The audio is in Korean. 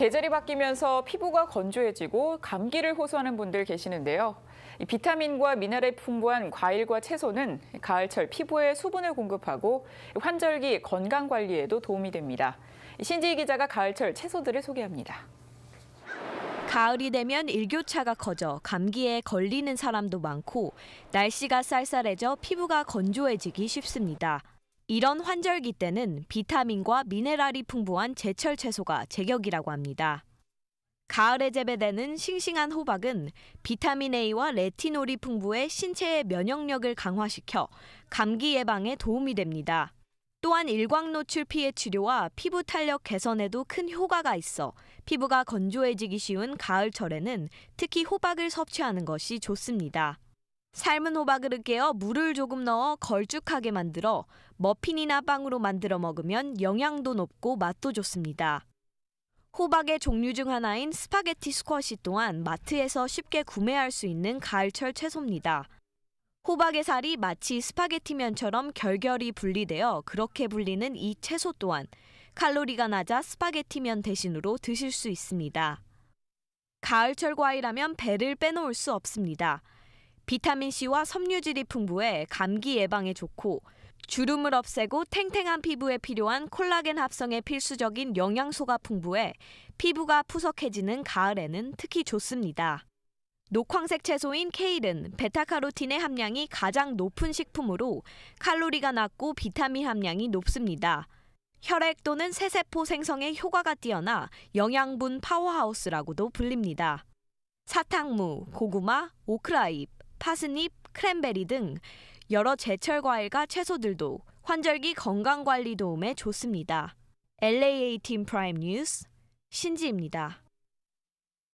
계절이 바뀌면서 피부가 건조해지고 감기를 호소하는 분들 계시는데요. 이 비타민과 미네랄이 풍부한 과일과 채소는 가을철 피부에 수분을 공급하고 환절기 건강 관리에도 도움이 됩니다. 신지희 기자가 가을철 채소들을 소개합니다. 가을이 되면 일교차가 커져 감기에 걸리는 사람도 많고 날씨가 쌀쌀해져 피부가 건조해지기 쉽습니다. 이런 환절기 때는 비타민과 미네랄이 풍부한 제철 채소가 제격이라고 합니다. 가을에 재배되는 싱싱한 호박은 비타민 A와 레티놀이 풍부해 신체의 면역력을 강화시켜 감기 예방에 도움이 됩니다. 또한 일광 노출 피해 치료와 피부 탄력 개선에도 큰 효과가 있어 피부가 건조해지기 쉬운 가을철에는 특히 호박을 섭취하는 것이 좋습니다. 삶은 호박을 깨어 물을 조금 넣어 걸쭉하게 만들어 머핀이나 빵으로 만들어 먹으면 영양도 높고 맛도 좋습니다. 호박의 종류 중 하나인 스파게티 스쿼시 또한 마트에서 쉽게 구매할 수 있는 가을철 채소입니다. 호박의 살이 마치 스파게티 면처럼 결결이 분리되어 그렇게 불리는 이 채소 또한 칼로리가 낮아 스파게티 면 대신으로 드실 수 있습니다. 가을철 과일하면 배를 빼놓을 수 없습니다. 비타민C와 섬유질이 풍부해 감기 예방에 좋고 주름을 없애고 탱탱한 피부에 필요한 콜라겐 합성에 필수적인 영양소가 풍부해 피부가 푸석해지는 가을에는 특히 좋습니다. 녹황색 채소인 케일은 베타카로틴의 함량이 가장 높은 식품으로 칼로리가 낮고 비타민 함량이 높습니다. 혈액 또는 세세포 생성에 효과가 뛰어나 영양분 파워하우스라고도 불립니다. 사탕무, 고구마, 오크라잎, 파스닙, 크랜베리 등 여러 제철 과일과 채소들도 환절기 건강 관리 도움에 좋습니다. LAA 팀 프라임 뉴스 신지입니다.